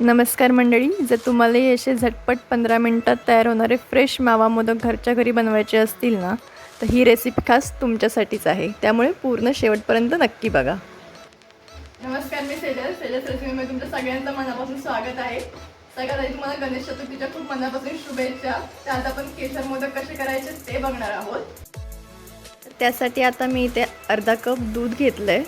नमस्कार मंडळी जर तुम्हालाही असे झटपट पंधरा मिनटात तयार होणारे फ्रेश मावा मोदक घरच्या घरी बनवायचे असतील ना तर ही रेसिपी खास तुमच्यासाठीच आहे. त्यामुळे पूर्ण शेवटपर्यंत नक्की बघा. नमस्कार मी सेजल. सेजल रेसिपीमध्ये तुमच्या सगळ्यांचं मनापासून स्वागत आहे. सगळ्यात आधी तुम्हाला गणेश चतुर्थीच्या खूप मनापासून शुभेच्छा. त्यात आपण केशर मोदक कसे करायचे ते बघणार आहोत. त्यासाठी आता मी इथे अर्धा कप दूध घेतलं आहे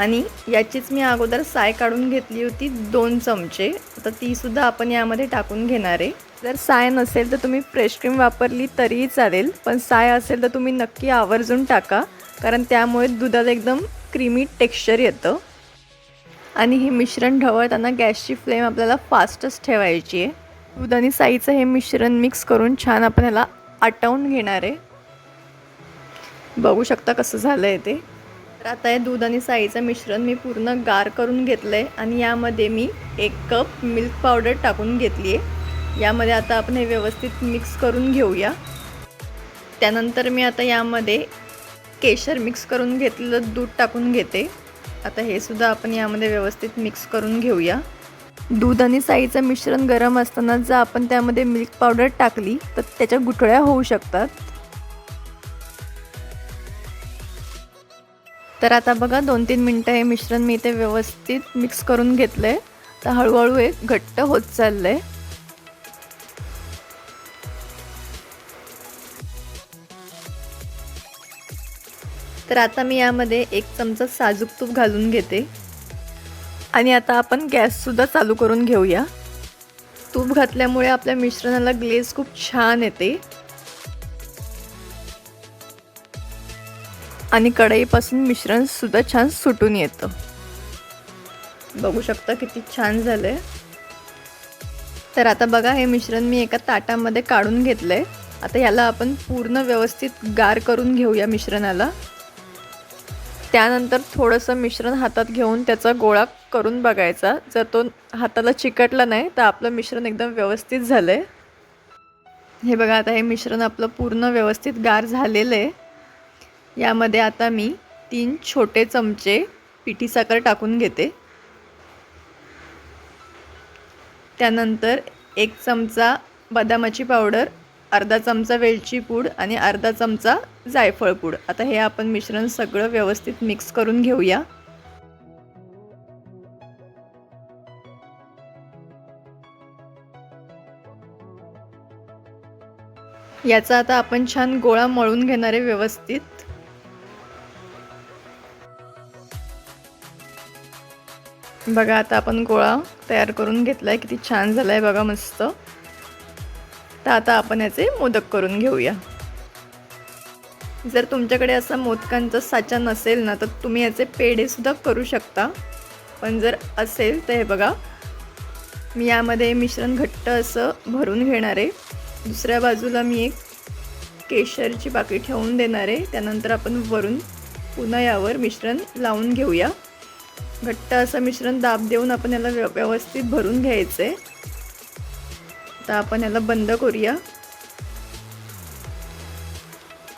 आणि याचीच मी अगोदर साय काढून घेतली होती दोन चमचे. आता तीसुद्धा आपण यामध्ये टाकून घेणार आहे. जर साय नसेल तर तुम्ही फ्रेश क्रीम वापरली तरीही चालेल पण साय असेल तर तुम्ही नक्की आवर्जून टाका कारण त्यामुळे दुधाला एकदम क्रीमी टेक्स्चर येतं. आणि हे मिश्रण ढवळताना गॅसची फ्लेम आपल्याला फास्टच ठेवायची आहे. दूध आणि साईचं हे मिश्रण मिक्स करून छान आपण ह्याला आटवून घेणार आहे. बघू शकता कसं झालं आहे ते. तर आता हे दूध आणि साईचं मिश्रण मी पूर्ण गार करून घेतलं आहे आणि यामध्ये मी एक कप मिल्क पावडर टाकून घेतली आहे यामध्ये आता आपण हे व्यवस्थित मिक्स करून घेऊया. त्यानंतर मी आता यामध्ये केशर मिक्स करून घेतलेलं दूध टाकून घेते. आता हे सुद्धा आपण यामध्ये व्यवस्थित मिक्स करून घेऊया. दूध आणि साईचं मिश्रण गरम असताना जर आपण त्यामध्ये मिल्क पावडर टाकली तर त्याच्या गुठळ्या होऊ शकतात. तर आता बघा दोन तीन मिनटं हे मिश्रण मी इथे व्यवस्थित मिक्स करून घेतलं आहे तर हळूहळू हे घट्ट होत चाललं आहे तर आता मी यामध्ये एक चमचा साजूक तूप घालून घेते. आणि आता आपण गॅससुद्धा चालू करून घेऊया. तूप घातल्यामुळे आपल्या मिश्रणाला ग्लेज खूप छान येते. आणि कढईपासून मिश्रण सुद्धा छान सुटून येतं. बघू शकता किती छान झालंय. तर आता बघा हे मिश्रण मी एका ताटामध्ये काढून घेतलंय. आता याला आपण पूर्ण व्यवस्थित गार करून घेऊया मिश्रणाला. त्यानंतर थोडंसं मिश्रण हातात घेऊन त्याचा गोळा करून बघायचा. जर तो हाताला चिकटला नाही तर आपलं मिश्रण एकदम व्यवस्थित झालं आहे हे बघा आता हे मिश्रण आपलं पूर्ण व्यवस्थित गार झालेलं आहे यामध्ये आता मी तीन छोटे चमचे पिठी साखर टाकून घेते. त्यानंतर एक चमचा बदामाची पावडर अर्धा चमचा वेलची पूड आणि अर्धा चमचा जायफळ पूड. आता हे आपण मिश्रण सगळं व्यवस्थित मिक्स करून घेऊया. याचा आता आपण छान गोळा मळून घेणार आहे व्यवस्थित बघा आता आपण गोळा तयार करून घेतला आहे किती छान झाला आहे बघा मस्त. तर आता आपण याचे मोदक करून घेऊया. जर तुमच्याकडे असा मोदकांचा साचा नसेल ना तर तुम्ही याचे पेढेसुद्धा करू शकता. पण जर असेल तर हे बघा मी यामध्ये मिश्रण घट्ट असं भरून घेणार आहे. दुसऱ्या बाजूला मी एक केशरची बाकी ठेवून देणार आहे. त्यानंतर आपण वरून पुन्हा यावर मिश्रण लावून घेऊया. घट्ट असं मिश्रण दाब देऊन आपण याला व्यव व्यवस्थित भरून घ्यायचं. आहे आता आपण याला बंद करूया.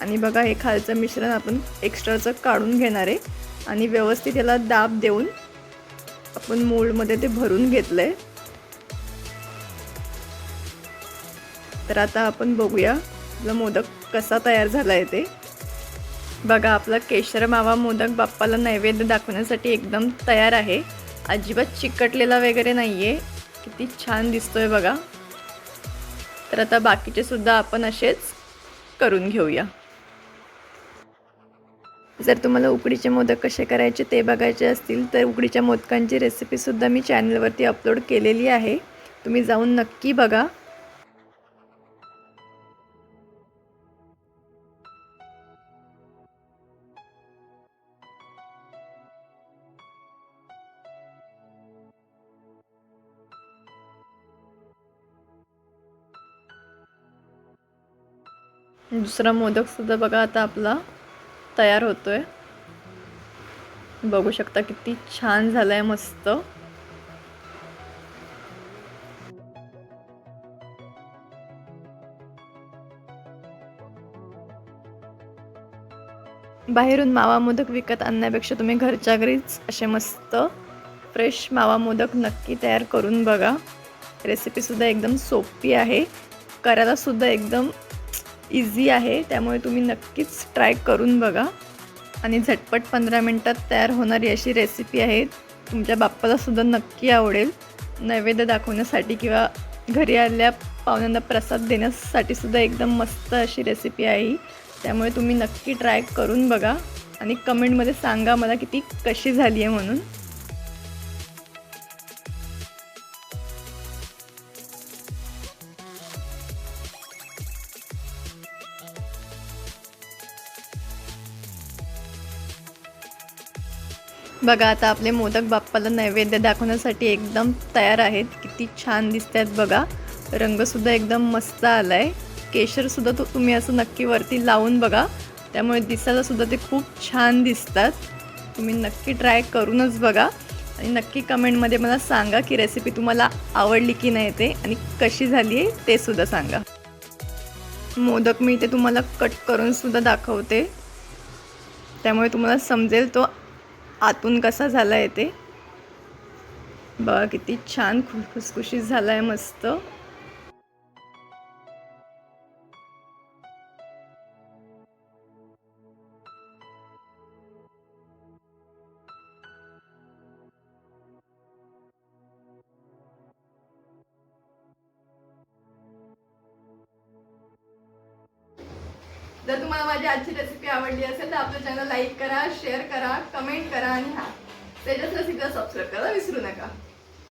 आणि बघा हे खालचं मिश्रण आपण एक्स्ट्राचं काढून घेणार आहे. आणि व्यवस्थित याला दाब देऊन आपण मोल्डमध्ये ते भरून घेतलं आहे तर आता आपण बघूया आपला मोदक कसा तयार झाला आहे ते. बघा आपला केशर मावा मोदक बाप्पाला नैवेद्य दाखवण्यासाठी एकदम तयार आहे. अजिबात चिकटलेला वगैरे नाही आहे किती छान दिसतोय बघा. तर आता बाकीचे सुद्धा आपण असेच करून घेऊया. जर तुम्हाला उकडीचे मोदक कसे करायचे ते बघायचे असतील तर उकडीच्या मोदकांची रेसिपीसुद्धा मी चॅनलवरती अपलोड केलेली आहे. तुम्ही जाऊन नक्की बघा. दुसरा मोदकसुद्धा बघा आता आपला तयार होतो आहे बघू शकता किती छान झालाय मस्त. बाहेरून मावा मोदक विकत आणण्यापेक्षा तुम्ही घरच्या घरीच असे मस्त फ्रेश मावा मोदक नक्की तयार करून बघा. रेसिपीसुद्धा एकदम सोपी आहे. करायलासुद्धा एकदम इझी आहे त्यामुळे तुम्ही नक्कीच ट्राय करून बघा. आणि झटपट पंधरा मिनटात तयार होणारी अशी रेसिपी आहे. तुमच्या बाप्पालासुद्धा नक्की आवडेल. नैवेद्य दाखवण्यासाठी किंवा घरी आलेल्या पाहुण्यांना प्रसाद देण्यासाठी सुद्धा एकदम मस्त अशी रेसिपी आहे ही. त्यामुळे तुम्ही नक्की ट्राय करून बघा. आणि कमेंटमध्ये सांगा मला किती कशी झाली आहे म्हणून. बघा आता आपले मोदक बाप्पाला नैवेद्य दाखवण्यासाठी एकदम तयार आहेत. किती छान दिसत आहेत बघा. रंगसुद्धा एकदम मस्त आला आहे केशरसुद्धा तो तुम्ही असं नक्की वरती लावून बघा. त्यामुळे दिसायलासुद्धा ते खूप छान दिसतात. तुम्ही नक्की ट्राय करूनच बघा. आणि नक्की कमेंटमध्ये मला सांगा की रेसिपी तुम्हाला आवडली की नाही ते आणि कशी झाली आहे ते सुद्धा सांगा. मोदक मी ते तुम्हाला कट करूनसुद्धा दाखवते. त्यामुळे तुम्हाला समजेल तो आतून कसा झाला आहे ते? बघा किती छान खु- खुसखुशीत झाला आहे मस्त. जर तुम्हाला माझी आजची रेसिपी आवडली असेल तर आपलं चॅनल लाईक करा शेअर करा कमेंट करा आणि हा. तेजस रेसिपीला सबस्क्राईब करायला विसरू नका.